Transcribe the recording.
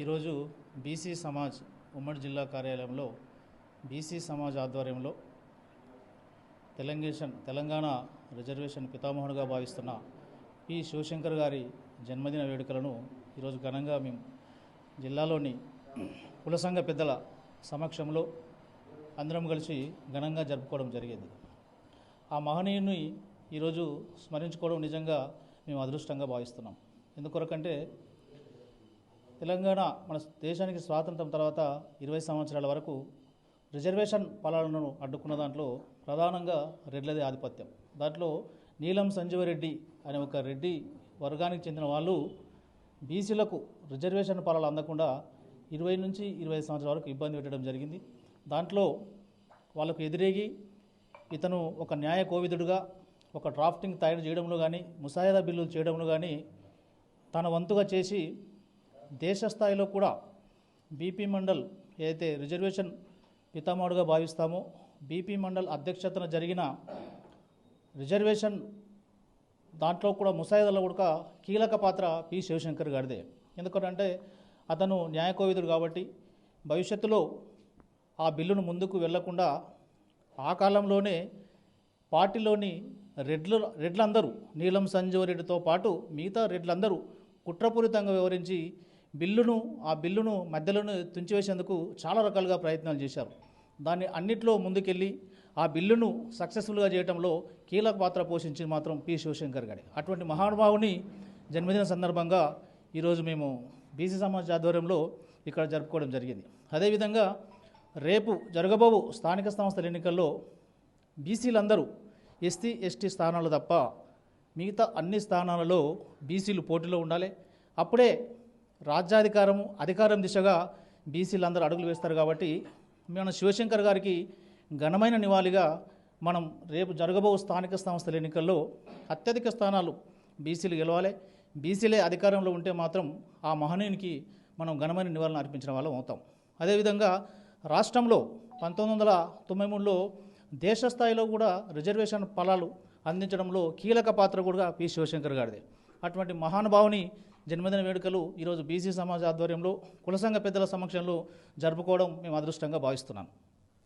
ఈరోజు బీసీ సమాజ్ ఉమ్మడి జిల్లా కార్యాలయంలో బీసీ సమాజ్ ఆధ్వర్యంలో తెలంగేషన్ తెలంగాణ రిజర్వేషన్ పితామహుడుగా భావిస్తున్న పి. శివశంకర్ గారి జన్మదిన వేడుకలను ఈరోజు ఘనంగా మేము జిల్లాలోని కులసంఘ పెద్దల సమక్షంలో అందరం కలిసి ఘనంగా జరుపుకోవడం జరిగింది. ఆ మహనీయుని ఈరోజు స్మరించుకోవడం నిజంగా మేము అదృష్టంగా భావిస్తున్నాం. ఎందుకొరకంటే తెలంగాణ మన దేశానికి స్వాతంత్రం తర్వాత ఇరవై సంవత్సరాల వరకు రిజర్వేషన్ పాలనను అడ్డుకున్న దాంట్లో ప్రధానంగా రెడ్లది ఆధిపత్యం. దాంట్లో నీలం సంజీవరెడ్డి అనే ఒక రెడ్డి వర్గానికి చెందిన వాళ్ళు బీసీలకు రిజర్వేషన్ ఫలాలు అందకుండా ఇరవై నుంచి ఇరవై ఐదు సంవత్సరాల వరకు ఇబ్బంది పెట్టడం జరిగింది. దాంట్లో వాళ్ళకు ఎదురేగి ఇతను ఒక న్యాయ కోవిదుడుగా ఒక డ్రాఫ్టింగ్ తయారు చేయడంలో కానీ ముసాయిదా బిల్లులు చేయడంలో కానీ తన వంతుగా చేసి దేశ స్థాయిలో కూడా బీపీ మండల్ ఏదైతే రిజర్వేషన్ పితామహుడుగా భావిస్తామో బీపీ మండల్ అధ్యక్షతన జరిగిన రిజర్వేషన్ దాంట్లో కూడా ముసాయిదాలో కూడా కీలక పాత్ర పి. శివశంకర్ గారిదే. ఎందుకంటే అతను న్యాయకోవిదుడు కాబట్టి భవిష్యత్తులో ఆ బిల్లును ముందుకు వెళ్ళకుండా ఆ కాలంలోనే పార్టీలోని రెడ్లు రెడ్లందరూ నీలం సంజీవ రెడ్డితో పాటు మిగతా రెడ్లందరూ కుట్రపూరితంగా వివరించి బిల్లును ఆ బిల్లును మధ్యలోనే తుంచివేసేందుకు చాలా రకాలుగా ప్రయత్నాలు చేశారు. దాన్ని అన్నిట్లో ముందుకెళ్ళి ఆ బిల్లును సక్సెస్ఫుల్గా చేయడంలో కీలక పాత్ర పోషించింది మాత్రం పి. శివశంకర్ గారి. అటువంటి మహానుభావుని జన్మదిన సందర్భంగా ఈరోజు మేము బీసీ సమాజ్ ఆధ్వర్యంలో ఇక్కడ జరుపుకోవడం జరిగింది. అదేవిధంగా రేపు జరగబోవు స్థానిక సంస్థల ఎన్నికల్లో బీసీలందరూ ఎస్టీ ఎస్టీ స్థానాలు తప్ప మిగతా అన్ని స్థానాలలో బీసీలు పోటీలో ఉండాలి. అప్పుడే రాజ్యాధికారము అధికారం దిశగా బీసీలు అందరూ అడుగులు వేస్తారు కాబట్టి మన శివశంకర్ గారికి ఘనమైన నివాళిగా మనం రేపు జరగబో స్థానిక సంస్థల ఎన్నికల్లో అత్యధిక స్థానాలు బీసీలు గెలవాలి. బీసీలే అధికారంలో ఉంటే మాత్రం ఆ మహనీయునికి మనం ఘనమైన నివాళులు అర్పించిన వాళ్ళం అవుతాం. అదేవిధంగా రాష్ట్రంలో పంతొమ్మిది వందల తొంభై మూడులో దేశ స్థాయిలో కూడా రిజర్వేషన్ ఫలాలు అందించడంలో కీలక పాత్ర కూడా పి శివశంకర్ గారిదే. అటువంటి మహానుభావుని జన్మదిన వేడుకలు ఈరోజు బీసీ సమాజ ఆధ్వర్యంలో కులసంగ పెద్దల సమక్షంలో జరుపుకోవడం మేము అదృష్టంగా భావిస్తున్నాను